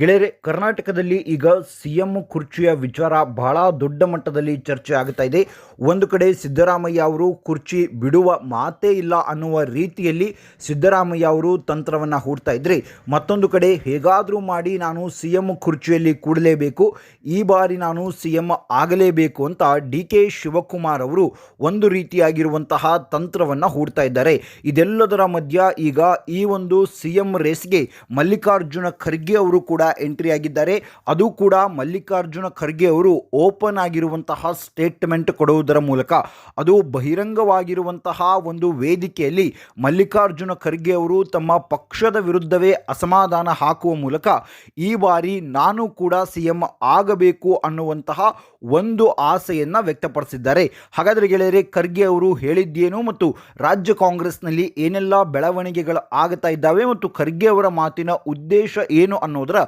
ಗೆಳೆಯರೆ, ಕರ್ನಾಟಕದಲ್ಲಿ ಈಗ ಸಿ ಎಂ ಕುರ್ಚಿಯ ವಿಚಾರ ಬಹಳ ದೊಡ್ಡ ಮಟ್ಟದಲ್ಲಿ ಚರ್ಚೆ ಆಗ್ತಾ ಇದೆ. ಒಂದು ಕಡೆ ಸಿದ್ದರಾಮಯ್ಯ ಅವರು ಕುರ್ಚಿ ಬಿಡುವ ಮಾತೇ ಇಲ್ಲ ಅನ್ನುವ ರೀತಿಯಲ್ಲಿ ಸಿದ್ದರಾಮಯ್ಯ ಅವರು ತಂತ್ರವನ್ನು ಹೂಡ್ತಾ ಇದ್ದರೆ ಮತ್ತೊಂದು ಕಡೆ ಹೇಗಾದರೂ ಮಾಡಿ ನಾನು ಸಿ ಎಂ ಕುರ್ಚಿಯಲ್ಲಿ ಕೂಡಲೇಬೇಕು, ಈ ಬಾರಿ ನಾನು ಸಿ ಎಂ ಆಗಲೇಬೇಕು ಅಂತ ಡಿ ಕೆ ಶಿವಕುಮಾರ್ ಅವರು ಒಂದು ರೀತಿಯಾಗಿರುವಂತಹ ತಂತ್ರವನ್ನು ಹೂಡ್ತಾ ಇದ್ದಾರೆ. ಇದೆಲ್ಲದರ ಮಧ್ಯ ಈಗ ಈ ಒಂದು ಸಿ ಎಂ ರೇಸ್ಗೆ ಮಲ್ಲಿಕಾರ್ಜುನ ಖರ್ಗೆ ಅವರು ಕೂಡ ಎಂಟ್ರಿ ಆಗಿದ್ದಾರೆ. ಅದು ಕೂಡ ಮಲ್ಲಿಕಾರ್ಜುನ ಖರ್ಗೆ ಅವರು ಓಪನ್ ಆಗಿರುವಂತಹ ಸ್ಟೇಟ್ಮೆಂಟ್ ಕೊಡುವುದರ ಮೂಲಕ. ಅದು ಬಹಿರಂಗವಾಗಿರುವಂತಹ ಒಂದು ವೇದಿಕೆಯಲ್ಲಿ ಮಲ್ಲಿಕಾರ್ಜುನ ಖರ್ಗೆ ಅವರು ತಮ್ಮ ಪಕ್ಷದ ವಿರುದ್ಧವೇ ಅಸಮಾಧಾನ ಹಾಕುವ ಮೂಲಕ ಈ ಬಾರಿ ನಾನು ಕೂಡ ಸಿ ಎಂ ಆಗಬೇಕು ಅನ್ನುವಂತಹ ಒಂದು ಆಸೆಯನ್ನು ವ್ಯಕ್ತಪಡಿಸಿದ್ದಾರೆ. ಹಾಗಾದರೆ ಗೆಳೆಯರೆ, ಖರ್ಗೆ ಅವರು ಹೇಳಿದ್ದೇನು ಮತ್ತು ರಾಜ್ಯ ಕಾಂಗ್ರೆಸ್ನಲ್ಲಿ ಏನೆಲ್ಲ ಬೆಳವಣಿಗೆಗಳು ಆಗ್ತಾ ಇದ್ದಾವೆ ಮತ್ತು ಖರ್ಗೆ ಅವರ ಮಾತಿನ ಉದ್ದೇಶ ಏನು ಅನ್ನೋದರ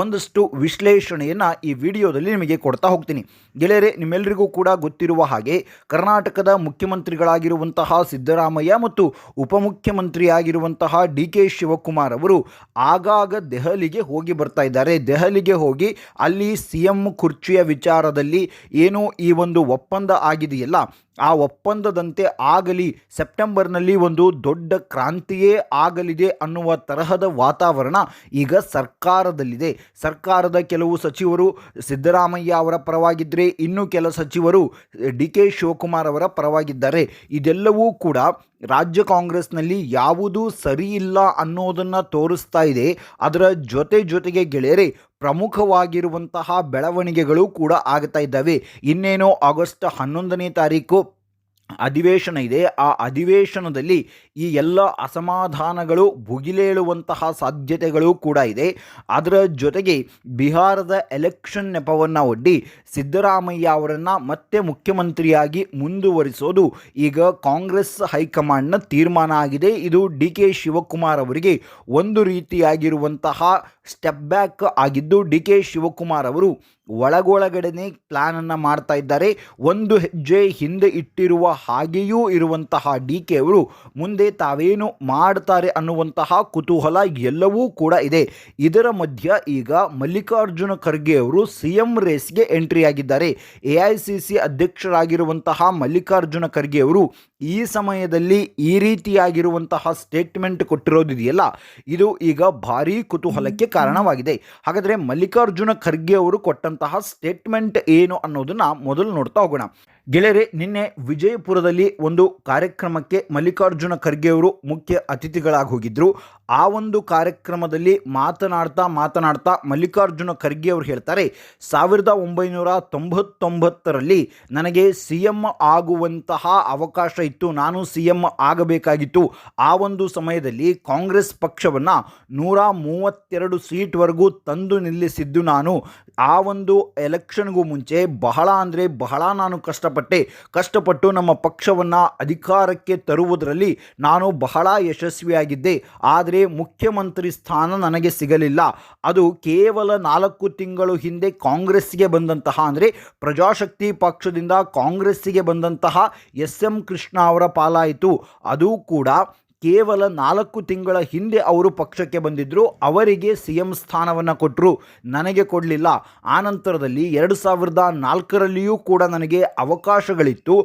ಒಂದಷ್ಟು ವಿಶ್ಲೇಷಣೆಯನ್ನು ಈ ವಿಡಿಯೋದಲ್ಲಿ ನಿಮಗೆ ಕೊಡ್ತಾ ಹೋಗ್ತೀನಿ. ಗೆಳೆಯರೆ ನಿಮ್ಮೆಲ್ಲರಿಗೂ ಕೂಡ ಗೊತ್ತಿರುವ ಹಾಗೆ ಕರ್ನಾಟಕದ ಮುಖ್ಯಮಂತ್ರಿಗಳಾಗಿರುವಂತಹ ಸಿದ್ದರಾಮಯ್ಯ ಮತ್ತು ಉಪಮುಖ್ಯಮಂತ್ರಿಯಾಗಿರುವಂತಹ ಡಿ ಕೆ ಶಿವಕುಮಾರ್ ಅವರು ಆಗಾಗ ದೆಹಲಿಗೆ ಹೋಗಿ ಬರ್ತಾ ಇದ್ದಾರೆ. ದೆಹಲಿಗೆ ಹೋಗಿ ಅಲ್ಲಿ ಸಿ ಎಂ ಕುರ್ಚಿಯ ವಿಚಾರದಲ್ಲಿ ಏನು ಈ ಒಂದು ಒಪ್ಪಂದ ಆಗಿದೆಯಲ್ಲ, ಆ ಒಪ್ಪಂದದಂತೆ ಆಗಲಿ, ಸೆಪ್ಟೆಂಬರ್ನಲ್ಲಿ ಒಂದು ದೊಡ್ಡ ಕ್ರಾಂತಿಯೇ ಆಗಲಿದೆ ಅನ್ನುವ ತರಹದ ವಾತಾವರಣ ಈಗ ಸರ್ಕಾರದಲ್ಲಿದೆ ಸರ್ಕಾರದ ಕೆಲವು ಸಚಿವರು ಸಿದ್ದರಾಮಯ್ಯ ಅವರ ಪರವಾಗಿದ್ದರೆ ಇನ್ನು ಕೆಲ ಸಚಿವರು ಡಿ ಕೆ ಶಿವಕುಮಾರ್ ಅವರ ಪರವಾಗಿದ್ದಾರೆ. ಇದೆಲ್ಲವೂ ಕೂಡ ರಾಜ್ಯ ಕಾಂಗ್ರೆಸ್ನಲ್ಲಿ ಯಾವುದೂ ಸರಿ ಇಲ್ಲ ಅನ್ನೋದನ್ನು ತೋರಿಸ್ತಾ ಇದೆ. ಅದರ ಜೊತೆ ಜೊತೆಗೆ ಗೆಳೆಯರೆ, ಪ್ರಮುಖವಾಗಿರುವಂತಹ ಬೆಳವಣಿಗೆಗಳು ಕೂಡ ಆಗ್ತಾ ಇದ್ದಾವೆ. ಇನ್ನೇನೋ ಆಗಸ್ಟ್ ಹನ್ನೊಂದನೇ ತಾರೀಕು ಅಧಿವೇಶನ ಇದೆ. ಆ ಅಧಿವೇಶನದಲ್ಲಿ ಈ ಎಲ್ಲ ಅಸಮಾಧಾನಗಳು ಭುಗಿಲೇಳುವಂತಹ ಸಾಧ್ಯತೆಗಳು ಕೂಡ ಇದೆ. ಅದರ ಜೊತೆಗೆ ಬಿಹಾರದ ಎಲೆಕ್ಷನ್ ನೆಪವನ್ನು ಒಡ್ಡಿ ಸಿದ್ದರಾಮಯ್ಯ ಅವರನ್ನು ಮತ್ತೆ ಮುಖ್ಯಮಂತ್ರಿಯಾಗಿ ಮುಂದುವರಿಸೋದು ಈಗ ಕಾಂಗ್ರೆಸ್ ಹೈಕಮಾಂಡ್ನ ತೀರ್ಮಾನ ಆಗಿದೆ. ಇದು ಡಿ ಕೆ ಶಿವಕುಮಾರ್ ಅವರಿಗೆ ಒಂದು ರೀತಿಯಾಗಿರುವಂತಹ ಸ್ಟೆಪ್ ಬ್ಯಾಕ್ ಆಗಿದ್ದು ಡಿ ಕೆ ಶಿವಕುಮಾರ್ ಅವರು ಒಳಗೊಳಗಡೆನೆ ಪ್ಲ್ಯಾನನ್ನು ಮಾಡ್ತಾ ಇದ್ದಾರೆ. ಒಂದು ಹೆಜ್ಜೆ ಹಿಂದೆ ಇಟ್ಟಿರುವ ಹಾಗೆಯೂ ಇರುವಂತಹ ಡಿ ಕೆ ಅವರು ಮುಂದೆ ತಾವೇನು ಮಾಡ್ತಾರೆ ಅನ್ನುವಂತಹ ಕುತೂಹಲ ಎಲ್ಲವೂ ಕೂಡ ಇದೆ. ಇದರ ಮಧ್ಯ ಈಗ ಮಲ್ಲಿಕಾರ್ಜುನ ಖರ್ಗೆ ಅವರು ಸಿ ಎಂ ರೇಸ್ಗೆ ಎಂಟ್ರಿ ಆಗಿದ್ದಾರೆ. ಎ ಐ ಸಿ ಸಿ ಅಧ್ಯಕ್ಷರಾಗಿರುವಂತಹ ಮಲ್ಲಿಕಾರ್ಜುನ ಖರ್ಗೆ ಅವರು ಈ ಸಮಯದಲ್ಲಿ ಈ ರೀತಿಯಾಗಿರುವಂತಹ ಸ್ಟೇಟ್ಮೆಂಟ್ ಕೊಟ್ಟಿರೋದಿದೆಯಲ್ಲ, ಇದು ಈಗ ಭಾರೀ ಕುತೂಹಲಕ್ಕೆ ಕಾರಣವಾಗಿದೆ. ಹಾಗಾದರೆ ಮಲ್ಲಿಕಾರ್ಜುನ ಖರ್ಗೆ ಅವರು ಕೊಟ್ಟಂತಹ ಸ್ಟೇಟ್ಮೆಂಟ್ ಏನು ಅನ್ನೋದನ್ನ ಮೊದಲು ನೋಡ್ತಾ ಹೋಗೋಣ. ಗೆಳೆಯರೆ, ನಿನ್ನೆ ವಿಜಯಪುರದಲ್ಲಿ ಒಂದು ಕಾರ್ಯಕ್ರಮಕ್ಕೆ ಮಲ್ಲಿಕಾರ್ಜುನ ಖರ್ಗೆಯವರು ಮುಖ್ಯ ಅತಿಥಿಗಳಾಗಿ ಹೋಗಿದ್ದರು ಆ ಒಂದು ಕಾರ್ಯಕ್ರಮದಲ್ಲಿ ಮಾತನಾಡ್ತಾ ಮಾತನಾಡ್ತಾ ಮಲ್ಲಿಕಾರ್ಜುನ ಖರ್ಗೆ ಹೇಳ್ತಾರೆ, ಸಾವಿರದ ಒಂಬೈನೂರ ತೊಂಬತ್ತೊಂಬತ್ತರಲ್ಲಿ ನನಗೆ ಸಿ ಎಂ ಆಗುವಂತಹ ಅವಕಾಶ ಇತ್ತು, ನಾನು ಸಿ ಎಂ ಆಗಬೇಕಾಗಿತ್ತು. ಆ ಒಂದು ಸಮಯದಲ್ಲಿ ಕಾಂಗ್ರೆಸ್ ಪಕ್ಷವನ್ನು ನೂರ ಮೂವತ್ತೆರಡು ಸೀಟ್ವರೆಗೂ ತಂದು ನಿಲ್ಲಿಸಿದ್ದು ನಾನು. ಆ ಒಂದು ಎಲೆಕ್ಷನ್ಗೂ ಮುಂಚೆ ಬಹಳ ಅಂದರೆ ಬಹಳ ನಾನು ಕಷ್ಟಪಟ್ಟೆ. ಕಷ್ಟಪಟ್ಟು ನಮ್ಮ ಪಕ್ಷವನ್ನು ಅಧಿಕಾರಕ್ಕೆ ತರುವುದರಲ್ಲಿ ನಾನು ಬಹಳ ಯಶಸ್ವಿಯಾಗಿದ್ದೆ. ಆದರೆ ಮುಖ್ಯಮಂತ್ರಿ ಸ್ಥಾನ ನನಗೆ ಸಿಗಲಿಲ್ಲ. ಅದು ಕೇವಲ ನಾಲ್ಕು ತಿಂಗಳು ಹಿಂದೆ ಕಾಂಗ್ರೆಸ್ಗೆ ಬಂದಂತಹ, ಅಂದರೆ ಪ್ರಜಾಶಕ್ತಿ ಪಕ್ಷದಿಂದ ಕಾಂಗ್ರೆಸ್ಸಿಗೆ ಬಂದಂತಹ ಎಸ್ ಎಂ ಕೃಷ್ಣ ಅವರ ಪಾಲಾಯಿತು. ಅದು ಕೂಡ ಕೇವಲ ನಾಲ್ಕು ತಿಂಗಳ ಹಿಂದೆ ಅವರು ಪಕ್ಷಕ್ಕೆ ಬಂದಿದ್ದರು ಅವರಿಗೆ ಸಿ ಎಂ ಸ್ಥಾನವನ್ನು ಕೊಟ್ಟರು ನನಗೆ ಕೊಡಲಿಲ್ಲ. ಆನಂತರದಲ್ಲಿ ಎರಡು ಸಾವಿರದ ನಾಲ್ಕರಲ್ಲಿಯೂ ಕೂಡ ನನಗೆ ಅವಕಾಶಗಳಿತ್ತು.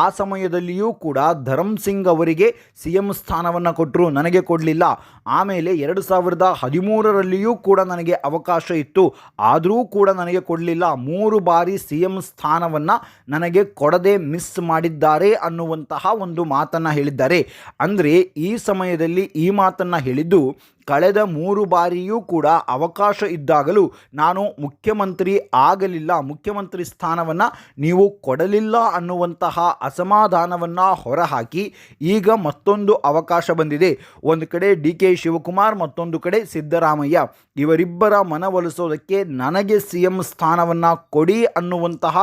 ಆ ಸಮಯದಲ್ಲಿಯೂ ಕೂಡ ಧರಮ್ ಸಿಂಗ್ ಅವರಿಗೆ ಸಿ ಎಂ ಸ್ಥಾನವನ್ನು ಕೊಟ್ಟರು ನನಗೆ ಕೊಡಲಿಲ್ಲ. ಆಮೇಲೆ ಎರಡು ಸಾವಿರದ ಹದಿಮೂರರಲ್ಲಿಯೂ ಕೂಡ ನನಗೆ ಅವಕಾಶ ಇತ್ತು. ಆದರೂ ಕೂಡ ನನಗೆ ಕೊಡಲಿಲ್ಲ. ಮೂರು ಬಾರಿ ಸಿ ಎಂ ಸ್ಥಾನವನ್ನು ನನಗೆ ಕೊಡದೆ ಮಿಸ್ ಮಾಡಿದ್ದಾರೆ ಅನ್ನುವಂತಹ ಒಂದು ಮಾತನ್ನು ಹೇಳಿದ್ದಾರೆ. ಅಂದರೆ ಈ ಸಮಯದಲ್ಲಿ ಈ ಮಾತನ್ನು ಹೇಳಿದ್ದು ಕಳೆದ ಮೂರು ಬಾರಿಯೂ ಕೂಡ ಅವಕಾಶ ಇದ್ದಾಗಲೂ ನಾನು ಮುಖ್ಯಮಂತ್ರಿ ಆಗಲಿಲ್ಲ, ಮುಖ್ಯಮಂತ್ರಿ ಸ್ಥಾನವನ್ನು ನೀವು ಕೊಡಲಿಲ್ಲ ಅನ್ನುವಂತಹ ಅಸಮಾಧಾನವನ್ನು ಹೊರಹಾಕಿ ಈಗ ಮತ್ತೊಂದು ಅವಕಾಶ ಬಂದಿದೆ. ಒಂದು ಕಡೆ ಡಿ ಕೆ ಶಿವಕುಮಾರ್, ಮತ್ತೊಂದು ಕಡೆ ಸಿದ್ದರಾಮಯ್ಯ. ಇವರಿಬ್ಬರ ಮನವೊಲಿಸೋದಕ್ಕೆ ನನಗೆ ಸಿ ಎಂ ಸ್ಥಾನವನ್ನು ಕೊಡಿ ಅನ್ನುವಂತಹ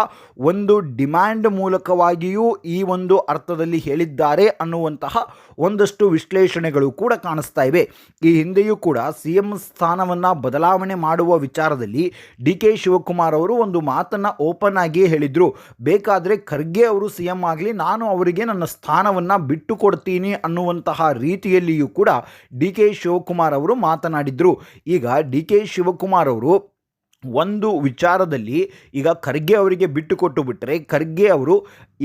ಒಂದು ಡಿಮ್ಯಾಂಡ್ ಮೂಲಕವಾಗಿಯೂ ಈ ಒಂದು ಅರ್ಥದಲ್ಲಿ ಹೇಳಿದ್ದಾರೆ ಅನ್ನುವಂತಹ ಒಂದಷ್ಟು ವಿಶ್ಲೇಷಣೆಗಳು ಕೂಡ ಕಾಣಿಸ್ತಾ ಇವೆ. ಈ ಹಿಂದೆ ಹಿಂದೆಯೂ ಕೂಡ ಸಿ ಎಂ ಸ್ಥಾನವನ್ನು ಬದಲಾವಣೆ ಮಾಡುವ ವಿಚಾರದಲ್ಲಿ ಡಿ ಕೆ ಶಿವಕುಮಾರ್ ಅವರು ಒಂದು ಮಾತನ್ನು ಓಪನ್ ಆಗಿ ಹೇಳಿದರು. ಬೇಕಾದರೆ ಖರ್ಗೆ ಅವರು ಸಿ ಎಂ ಆಗಲಿ, ನಾನು ಅವರಿಗೆ ನನ್ನ ಸ್ಥಾನವನ್ನು ಬಿಟ್ಟು ಕೊಡ್ತೀನಿ ಅನ್ನುವಂತಹ ರೀತಿಯಲ್ಲಿಯೂ ಕೂಡ ಡಿ ಕೆ ಶಿವಕುಮಾರ್ ಅವರು ಮಾತನಾಡಿದರು. ಈಗ ಡಿ ಕೆ ಶಿವಕುಮಾರ್ ಅವರು ಒಂದು ವಿಚಾರದಲ್ಲಿ ಈಗ ಖರ್ಗೆ ಅವರಿಗೆ ಬಿಟ್ಟುಕೊಟ್ಟು ಬಿಟ್ಟರೆ ಖರ್ಗೆ ಅವರು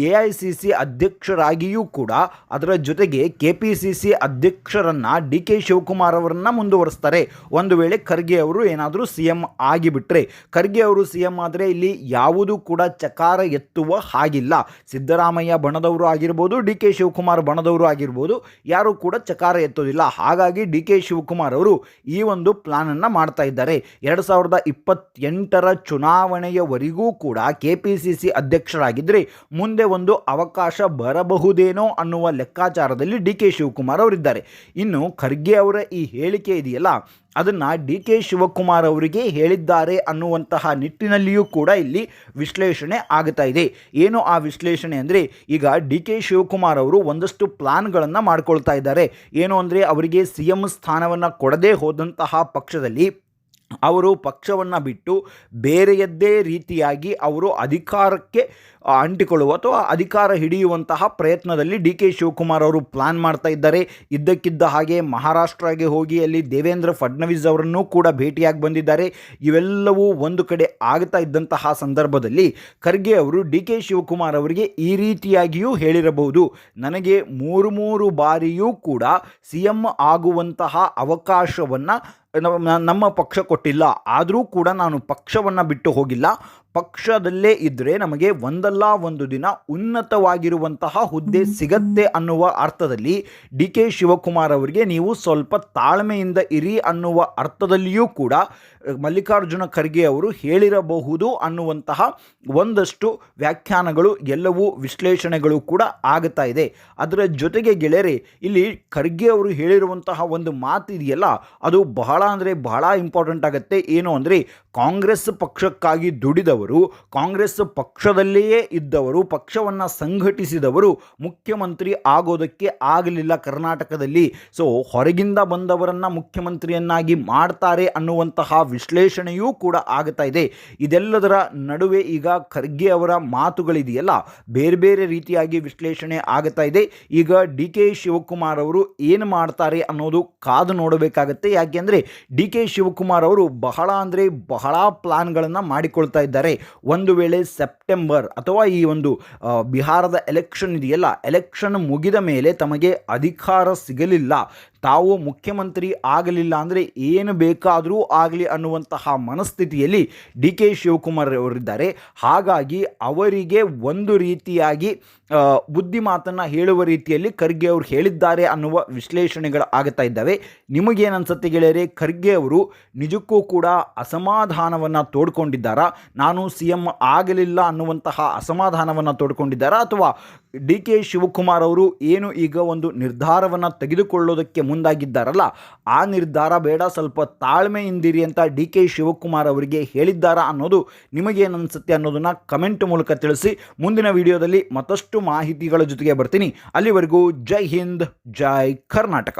ಎ ಐ ಸಿ ಸಿ ಅಧ್ಯಕ್ಷರಾಗಿಯೂ ಕೂಡ ಅದರ ಜೊತೆಗೆ ಕೆ ಪಿ ಸಿ ಸಿ ಅಧ್ಯಕ್ಷರನ್ನು ಡಿ ಕೆ ಶಿವಕುಮಾರ್ ಅವರನ್ನು ಮುಂದುವರಿಸ್ತಾರೆ. ಒಂದು ವೇಳೆ ಖರ್ಗೆ ಅವರು ಏನಾದರೂ ಸಿ ಎಂ ಆಗಿಬಿಟ್ರೆ, ಖರ್ಗೆ ಅವರು ಸಿ ಎಂ ಆದರೆ ಇಲ್ಲಿ ಯಾವುದೂ ಕೂಡ ಚಕಾರ ಎತ್ತುವ ಹಾಗಿಲ್ಲ. ಸಿದ್ದರಾಮಯ್ಯ ಬಣದವರು ಆಗಿರ್ಬೋದು, ಡಿ ಕೆ ಶಿವಕುಮಾರ್ ಬಣದವರು ಆಗಿರ್ಬೋದು, ಯಾರೂ ಕೂಡ ಚಕಾರ ಎತ್ತೋದಿಲ್ಲ ಹಾಗಾಗಿ ಡಿ ಕೆ ಶಿವಕುಮಾರ್ ಅವರು ಈ ಒಂದು ಪ್ಲಾನನ್ನು ಮಾಡ್ತಾ ಇದ್ದಾರೆ. ಎರಡು ಸಾವಿರದ ಇಪ್ಪತ್ತೆಂಟರ ಚುನಾವಣೆಯವರೆಗೂ ಕೂಡ ಕೆ ಪಿ ಸಿ ಸಿ ಅಧ್ಯಕ್ಷರಾಗಿದ್ದರೆ ಮುಂದೆ ಒಂದು ಅವಕಾಶ ಬರಬಹುದೇನೋ ಅನ್ನುವ ಲೆಕ್ಕಾಚಾರದಲ್ಲಿ ಡಿ ಕೆ ಶಿವಕುಮಾರ್ ಅವರಿದ್ದಾರೆ. ಇನ್ನು ಖರ್ಗೆ ಅವರ ಈ ಹೇಳಿಕೆ ಇದೆಯಲ್ಲ, ಅದನ್ನು ಡಿ ಕೆ ಶಿವಕುಮಾರ್ ಅವರಿಗೆ ಹೇಳಿದ್ದಾರೆ ಅನ್ನುವಂತಹ ನಿಟ್ಟಿನಲ್ಲಿಯೂ ಕೂಡ ಇಲ್ಲಿ ವಿಶ್ಲೇಷಣೆ ಆಗ್ತಾ ಇದೆ. ಏನು ಆ ವಿಶ್ಲೇಷಣೆ ಅಂದರೆ, ಈಗ ಡಿ ಕೆ ಶಿವಕುಮಾರ್ ಅವರು ಒಂದಷ್ಟು ಪ್ಲಾನ್ಗಳನ್ನು ಮಾಡ್ಕೊಳ್ತಾ ಇದ್ದಾರೆ. ಏನು ಅಂದರೆ, ಅವರಿಗೆ ಸಿ ಎಂ ಸ್ಥಾನವನ್ನು ಕೊಡದೇ ಹೋದಂತಹ ಪಕ್ಷದಲ್ಲಿ ಅವರು ಪಕ್ಷವನ್ನು ಬಿಟ್ಟು ಬೇರೆಯದ್ದೇ ರೀತಿಯಾಗಿ ಅವರು ಅಧಿಕಾರಕ್ಕೆ ಅಂಟಿಕೊಳ್ಳುವ ಅಥವಾ ಅಧಿಕಾರ ಹಿಡಿಯುವಂತಹ ಪ್ರಯತ್ನದಲ್ಲಿ ಡಿ ಕೆ ಶಿವಕುಮಾರ್ ಅವರು ಪ್ಲಾನ್ ಮಾಡ್ತಾ ಇದ್ದಾರೆ. ಇದ್ದಕ್ಕಿದ್ದ ಹಾಗೆ ಮಹಾರಾಷ್ಟ್ರಗೆ ಹೋಗಿ ಅಲ್ಲಿ ದೇವೇಂದ್ರ ಫಡ್ನವೀಸ್ ಅವರನ್ನು ಕೂಡ ಭೇಟಿಯಾಗಿ ಬಂದಿದ್ದಾರೆ. ಇವೆಲ್ಲವೂ ಒಂದು ಕಡೆ ಆಗ್ತಾ ಇದ್ದಂತಹ ಸಂದರ್ಭದಲ್ಲಿ ಖರ್ಗೆ ಅವರು ಡಿ ಕೆ ಶಿವಕುಮಾರ್ ಅವರಿಗೆ ಈ ರೀತಿಯಾಗಿಯೂ ಹೇಳಿರಬಹುದು. ನನಗೆ ಮೂರು ಮೂರು ಬಾರಿಯೂ ಕೂಡ ಸಿ ಎಂ ಆಗುವಂತಹ ಅವಕಾಶವನ್ನು ನಮ್ಮ ಪಕ್ಷ ಕೊಟ್ಟಿಲ್ಲ. ಆದರೂ ಕೂಡ ನಾನು ಪಕ್ಷವನ್ನು ಬಿಟ್ಟು ಹೋಗಿಲ್ಲ. ಪಕ್ಷದಲ್ಲೇ ಇದ್ದರೆ ನಮಗೆ ಒಂದಲ್ಲ ಒಂದು ದಿನ ಉನ್ನತವಾಗಿರುವಂತಹ ಹುದ್ದೆ ಸಿಗತ್ತೆ ಅನ್ನುವ ಅರ್ಥದಲ್ಲಿ ಡಿ ಕೆ ಶಿವಕುಮಾರ್ ಅವರಿಗೆ ನೀವು ಸ್ವಲ್ಪ ತಾಳ್ಮೆಯಿಂದ ಇರಿ ಅನ್ನುವ ಅರ್ಥದಲ್ಲಿಯೂ ಕೂಡ ಮಲ್ಲಿಕಾರ್ಜುನ ಖರ್ಗೆ ಅವರು ಹೇಳಿರಬಹುದು ಅನ್ನುವಂತಹ ಒಂದಷ್ಟು ವ್ಯಾಖ್ಯಾನಗಳು, ಎಲ್ಲವೂ ವಿಶ್ಲೇಷಣೆಗಳು ಕೂಡ ಆಗ್ತಾ ಇದೆ. ಅದರ ಜೊತೆಗೆ ಗೆಳೆಯರೆ, ಇಲ್ಲಿ ಖರ್ಗೆ ಅವರು ಹೇಳಿರುವಂತಹ ಒಂದು ಮಾತಿದೆಯಲ್ಲ, ಅದು ಬಹಳ ಅಂದರೆ ಬಹಳ ಇಂಪಾರ್ಟೆಂಟ್ ಆಗುತ್ತೆ. ಏನು ಅಂದರೆ ಕಾಂಗ್ರೆಸ್ ಪಕ್ಷಕ್ಕಾಗಿ ದುಡಿದವರು, ಕಾಂಗ್ರೆಸ್ ಪಕ್ಷದಲ್ಲಿಯೇ ಇದ್ದವರು, ಪಕ್ಷವನ್ನು ಸಂಘಟಿಸಿದವರು ಮುಖ್ಯಮಂತ್ರಿ ಆಗೋದಕ್ಕೆ ಆಗಲಿಲ್ಲ ಕರ್ನಾಟಕದಲ್ಲಿ. ಸೊ ಹೊರಗಿಂದ ಬಂದವರನ್ನು ಮುಖ್ಯಮಂತ್ರಿಯನ್ನಾಗಿ ಮಾಡ್ತಾರೆ ಅನ್ನುವಂತಹ ವಿಶ್ಲೇಷಣೆಯೂ ಕೂಡ ಆಗ್ತಾ ಇದೆ. ಇದೆಲ್ಲದರ ನಡುವೆ ಈಗ ಖರ್ಗೆ ಅವರ ಮಾತುಗಳಿದೆಯಲ್ಲ, ಬೇರೆ ಬೇರೆ ರೀತಿಯಾಗಿ ವಿಶ್ಲೇಷಣೆ ಆಗ್ತಾ ಇದೆ. ಈಗ ಡಿ ಕೆ ಶಿವಕುಮಾರ್ ಅವರು ಏನು ಮಾಡ್ತಾರೆ ಅನ್ನೋದು ಕಾದು ನೋಡಬೇಕಾಗತ್ತೆ. ಯಾಕೆಂದರೆ ಡಿ ಕೆ ಶಿವಕುಮಾರ್ ಅವರು ಬಹಳ ಅಂದರೆ ಬಹಳ ಪ್ಲಾನ್ಗಳನ್ನು ಮಾಡಿಕೊಳ್ತಾ ಇದ್ದಾರೆ. ಒಂದು ವೇಳೆ ಸೆಪ್ಟೆಂಬರ್ ಅಥವಾ ಈ ಒಂದು ಬಿಹಾರದ ಎಲೆಕ್ಷನ್ ಇದೆಯಲ್ಲ, ಎಲೆಕ್ಷನ್ ಮುಗಿದ ಮೇಲೆ ತಮಗೆ ಅಧಿಕಾರ ಸಿಗಲಿಲ್ಲ. ತಾವು ಮುಖ್ಯಮಂತ್ರಿ ಆಗಲಿಲ್ಲ ಅಂದರೆ ಏನು ಬೇಕಾದರೂ ಆಗಲಿ ಅನ್ನುವಂತಹ ಮನಸ್ಥಿತಿಯಲ್ಲಿ ಡಿ ಕೆ ಶಿವಕುಮಾರ್ ಅವರಿದ್ದಾರೆ. ಹಾಗಾಗಿ ಅವರಿಗೆ ಒಂದು ರೀತಿಯಾಗಿ ಬುದ್ಧಿ ಮಾತನ್ನು ಹೇಳುವ ರೀತಿಯಲ್ಲಿ ಖರ್ಗೆ ಅವರು ಹೇಳಿದ್ದಾರೆ ಅನ್ನುವ ವಿಶ್ಲೇಷಣೆಗಳು ಆಗ್ತಾ ಇದ್ದಾವೆ. ನಿಮಗೇನು ಅನ್ಸುತ್ತೆ ಗೆಳೆಯರೆ, ಖರ್ಗೆ ಅವರು ನಿಜಕ್ಕೂ ಕೂಡ ಅಸಮಾಧಾನವನ್ನು ತೋಡ್ಕೊಂಡಿದ್ದಾರಾ? ನಾನು ಸಿ ಎಂ ಆಗಲಿಲ್ಲ ಅನ್ನುವಂತಹ ಅಸಮಾಧಾನವನ್ನು ತೋಡ್ಕೊಂಡಿದ್ದಾರಾ ಅಥವಾ ಡಿ ಕೆ ಶಿವಕುಮಾರ್ ಅವರು ಏನು ಈಗ ಒಂದು ನಿರ್ಧಾರವನ್ನು ತೆಗೆದುಕೊಳ್ಳೋದಕ್ಕೆ ಮುಂದಾಗಿದ್ದಾರಲ್ಲ, ಆ ನಿರ್ಧಾರ ಬೇಡ, ಸ್ವಲ್ಪ ತಾಳ್ಮೆಯಿಂದಿರಿ ಅಂತ ಡಿ ಕೆ ಶಿವಕುಮಾರ್ ಅವರಿಗೆ ಹೇಳಿದ್ದಾರಾ ಅನ್ನೋದು ನಿಮಗೇನು ಅನಿಸುತ್ತೆ ಅನ್ನೋದನ್ನು ಕಮೆಂಟ್ ಮೂಲಕ ತಿಳಿಸಿ. ಮುಂದಿನ ವಿಡಿಯೋದಲ್ಲಿ ಮತ್ತಷ್ಟು ಮಾಹಿತಿಗಳ ಜೊತೆಗೆ ಬರ್ತೀನಿ. ಅಲ್ಲಿವರೆಗೂ ಜೈ ಹಿಂದ್, ಜೈ ಕರ್ನಾಟಕ.